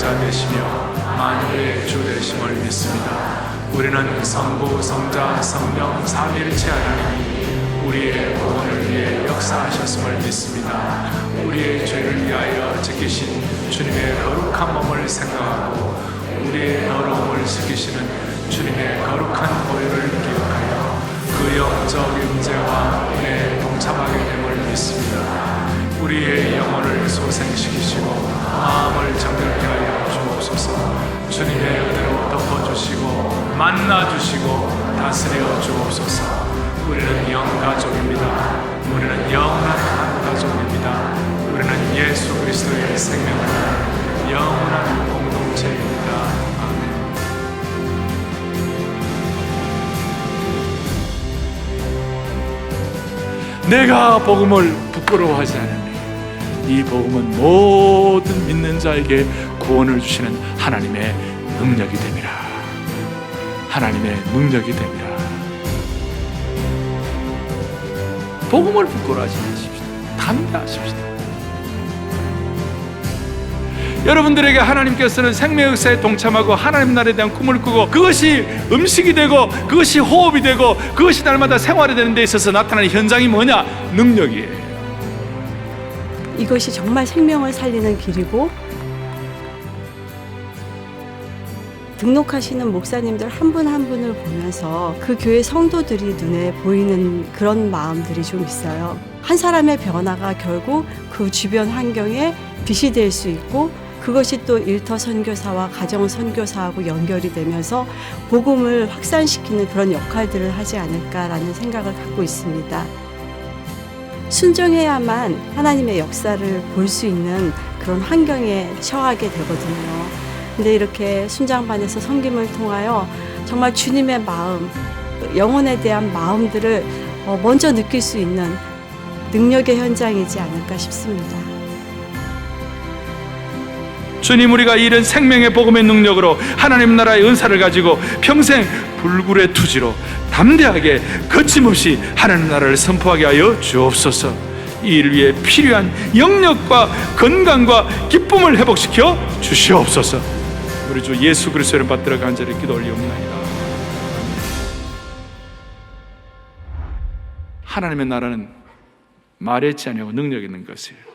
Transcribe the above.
자 되시며 만유의 주 되심을 믿습니다. 우리는 성부, 성자, 성령, 삼일체 하나님이 우리의 구원을 위해 역사하셨음을 믿습니다. 우리의 죄를 위하여 지키신 주님의 거룩한 몸을 생각하고 우리의 더러움을 지키시는 주님의 거룩한 보혈을 기억하여 그 영적 임재와 만나주시고 다스려 주옵소서. 우리는 영가족입니다. 우리는 영원한 한 가족입니다. 우리는 예수 그리스도의 생명을 영원한 공동체입니다. 아멘. 내가 복음을 부끄러워하지 않으니 이 복음은 모든 믿는 자에게 구원을 주시는 하나님의 능력이 됨이라 하나님의 능력이 됨이라 복음을 부끄러워하지 마십시오 담대하십시오 여러분들에게 하나님께서는 생명의 역사에 동참하고 하나님 나라에 대한 꿈을 꾸고 그것이 음식이 되고 그것이 호흡이 되고 그것이 날마다 생활이 되는 데 있어서 나타나는 현장이 뭐냐? 능력이에요. 이것이 정말 생명을 살리는 길이고 등록하시는 목사님들 한분한 분을 보면서 그 교회 성도들이 눈에 보이는 그런 마음들이 좀 있어요. 한 사람의 변화가 결국 그 주변 환경에 빛이 될 수 있고 그것이 또 일터 선교사와 가정 선교사하고 연결이 되면서 복음을 확산시키는 그런 역할들을 하지 않을까라는 생각을 갖고 있습니다. 순종해야만 하나님의 역사를 볼 수 있는 그런 환경에 처하게 되거든요. 근데 이렇게 순장반에서 섬김을 통하여 정말 주님의 마음, 영혼에 대한 마음들을 어, 먼저 느낄 수 있는 능력의 현장이지 않을까 싶습니다. 주님 우리가 이런 생명의 복음의 능력으로 하나님 나라의 은사를 가지고 평생 불굴의 투지로 담대하게 거침없이 하나님 나라를 선포하게 하여 주옵소서. 이 일을 위해 필요한 영력과 건강과 기쁨을 회복시켜 주시옵소서. 우리 주 예수 그리스도를 받들어 간절히 기도 올리옵나이다. 하나님의 나라는 말했지 아니하고 능력 있는 것이에요.